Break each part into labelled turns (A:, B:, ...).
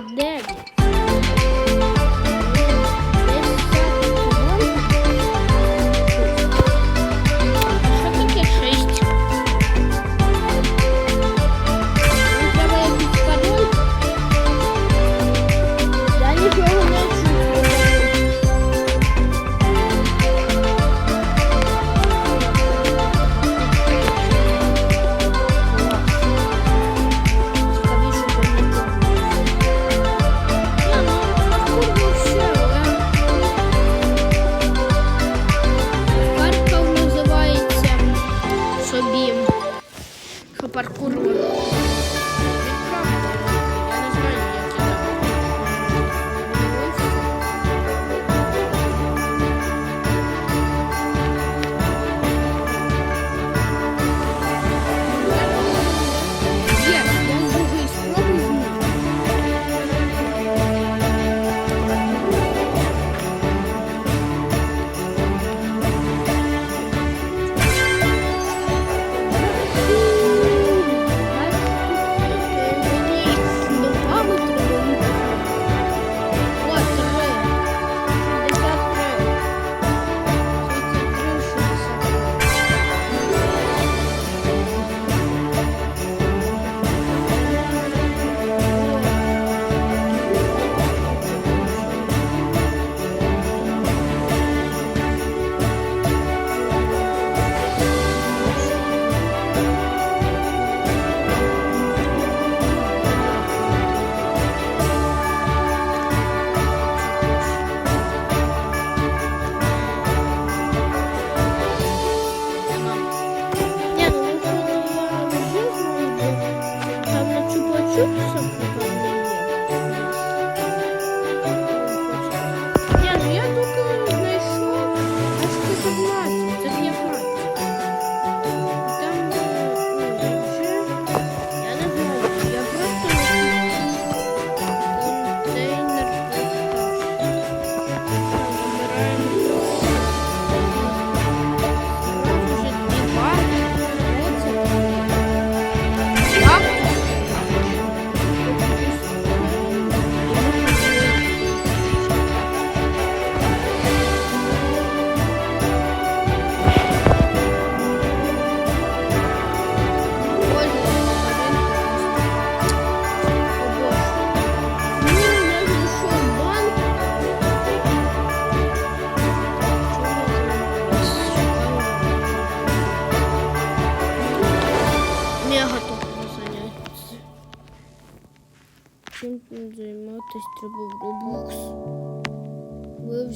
A: で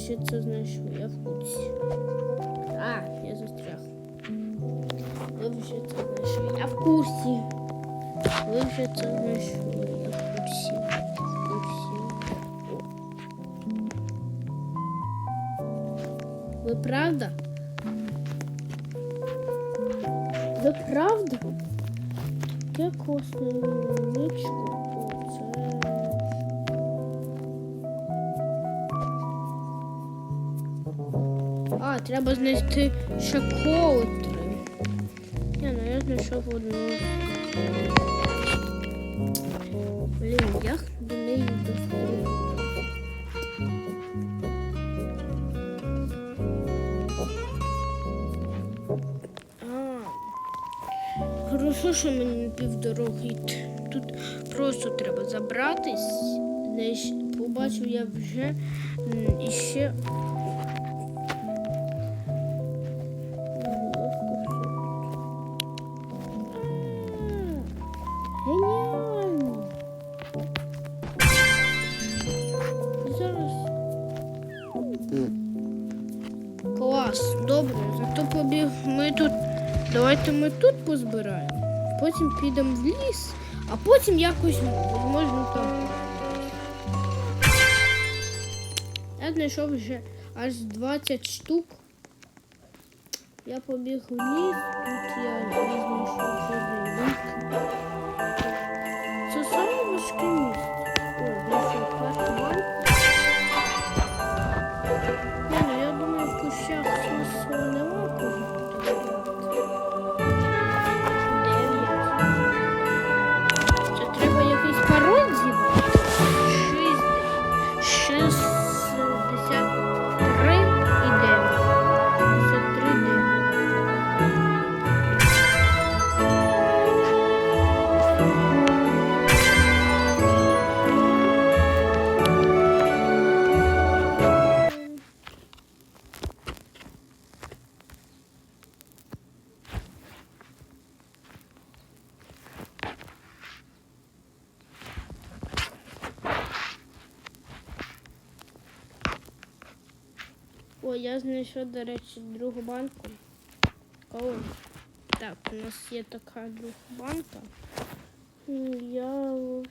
A: Ви вже це знайшли, я в курсі. А, я застряг. Ви вже це знайшли, я в курсі. Ви вже це знайшли, я в курсі. В курсі. Ви правда? Ви правда? Таке класне нічко. Треба знайти ще коутри. Ні, ну я знайшов одну. Блін, як до неї? А, Хорошо, що мені півдороги йти. Тут просто треба забратись. Десь побачив я вже іще. Клас, добре, зато побіг. Ми тут. Давайте ми тут позбираємо. Потім підемо в ліс, а потім якось можна там. Я знайшов вже аж 20 штук. Я побіг в ліс, тут я візьму вже знайшов, до речі, другу банку. О, так, у нас є така друга банка. Я у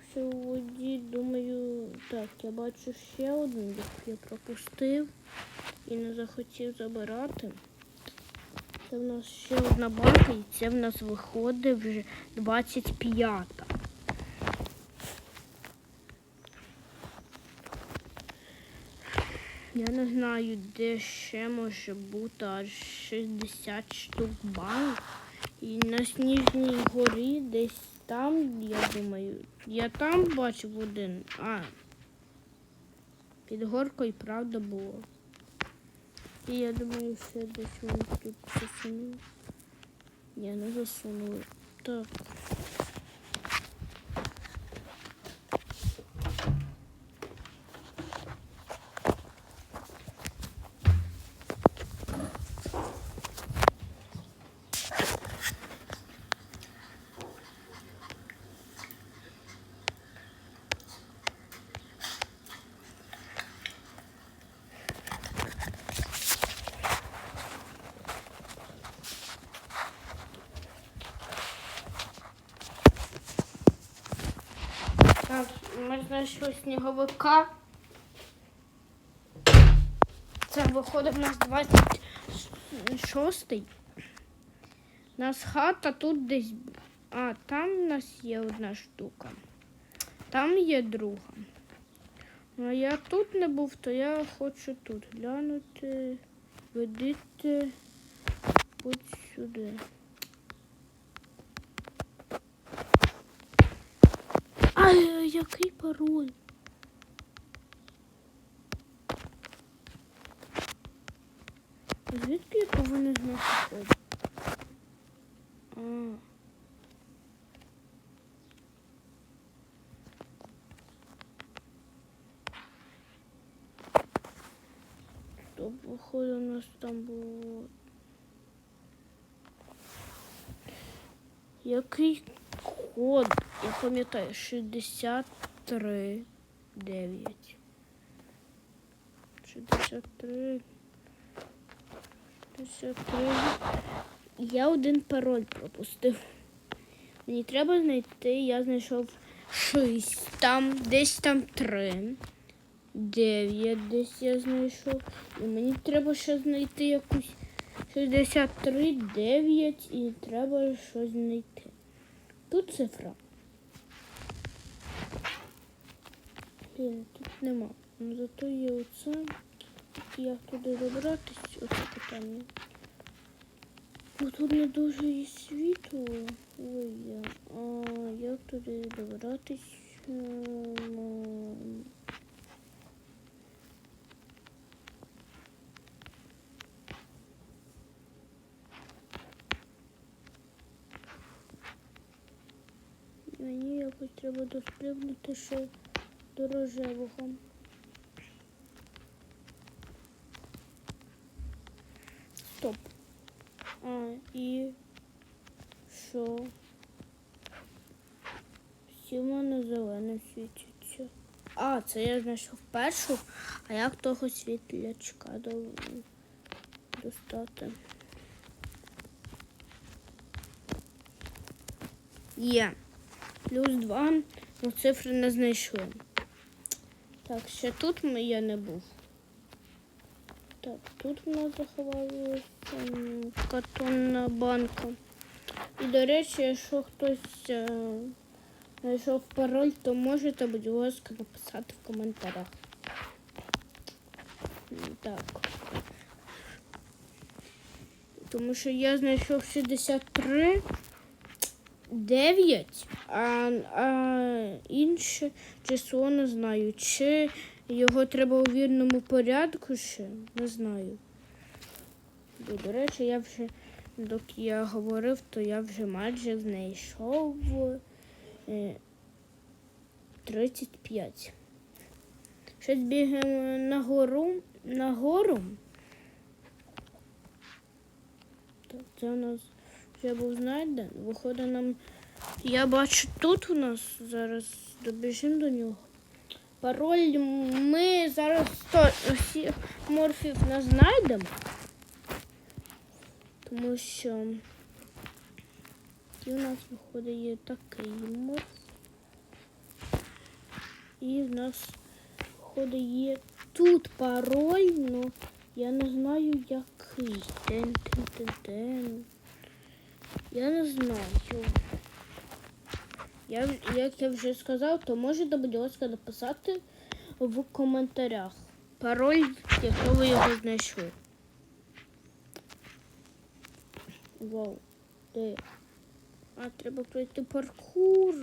A: думаю, так, я бачу ще одну, яку я пропустив і не захотів забирати. Це в нас ще одна банка, і це в нас виходить вже 25-та. Я не знаю, де ще може бути аж 60 штук банк. І на сніжній горі десь там, я думаю, я там бачив один. А. Під горкою правда було. І я думаю, ще десь вони тут засунули. Ні, не засунули. Так. Так, ми знайшли сніговика. Це виходить в нас 26-й. У нас хата тут десь. А, там у нас є одна штука. Там є друга. Ну, а я тут не був, то я хочу тут глянути. Ведите будь сюди. Який пароль? Звідки я повинен знати код? А. Стоп, походу у нас там було. Який код? Я пам'ятаю, 63 9. 63. 63. Я один пароль пропустив. Мені треба знайти, я знайшов 6, там, десь там 3. 9 десь я знайшов. І мені треба ще знайти якусь 63, 9 і треба щось знайти. Тут цифра. Блін, тут нема. Ну зато є оце. Як туди добратись, оце питання. Бо тут не дуже і світло. Ой, я. А як туди добратись? Ем, Мені якось треба дострибнути ще до рожевого. Стоп. А, і що? Всі в мене зелено світяться. А, це я знайшов першу, а як того світлячка до... достати? Є. Плюс 2, ну цифри не знайшли. Так, ще тут я не був. Так, тут в нас заховалася м, картонна банка. І, до речі, якщо хтось е, знайшов пароль, то можете, будь ласка, написати в коментарях. Так. Тому що я знайшов 63. 9, а, а інше число не знаю. Чи Його треба у вірному порядку ще, не знаю. Бо, до речі, я вже, доки я говорив, то я вже майже знайшов е, 35. Щось бігаємо нагору, нагору. Так, це у нас вже був знайден. Виходить нам. Я бачу тут у нас зараз добіжимо до нього. Пароль ми зараз всіх морфів не знайдемо. Тому що і у нас виходить є такий морф. І в нас виходить є тут пароль, ну я не знаю який. Тен, тен, тен, тен. Я не знаю. Я, як я вже сказав, то можете, будь ласка, написати в коментарях пароль, якщо ви його знайшли. Вау. Де? А, треба пройти паркур.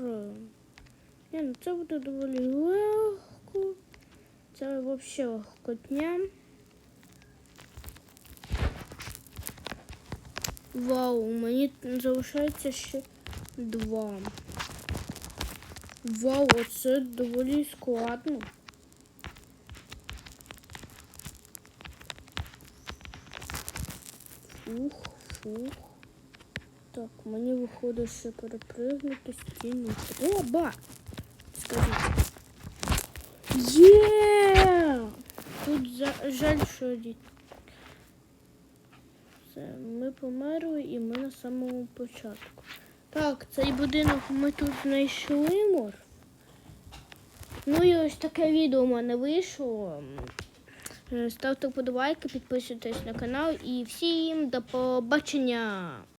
A: Ні, ну це буде доволі легко. Це взагалі легкотня. Вау, мені залишається ще два. Вау, оце доволі складно. Фух, фух. Так, мені виходить ще перепригнути стіну. Оба! Скажіть. Є! Тут жаль, що дід. Все, ми померли і ми на самому початку. Так, цей будинок ми тут знайшли мор. Ну і ось таке відео в мене вийшло. Е, Ставте вподобайки, підписуйтесь на канал і всім до побачення!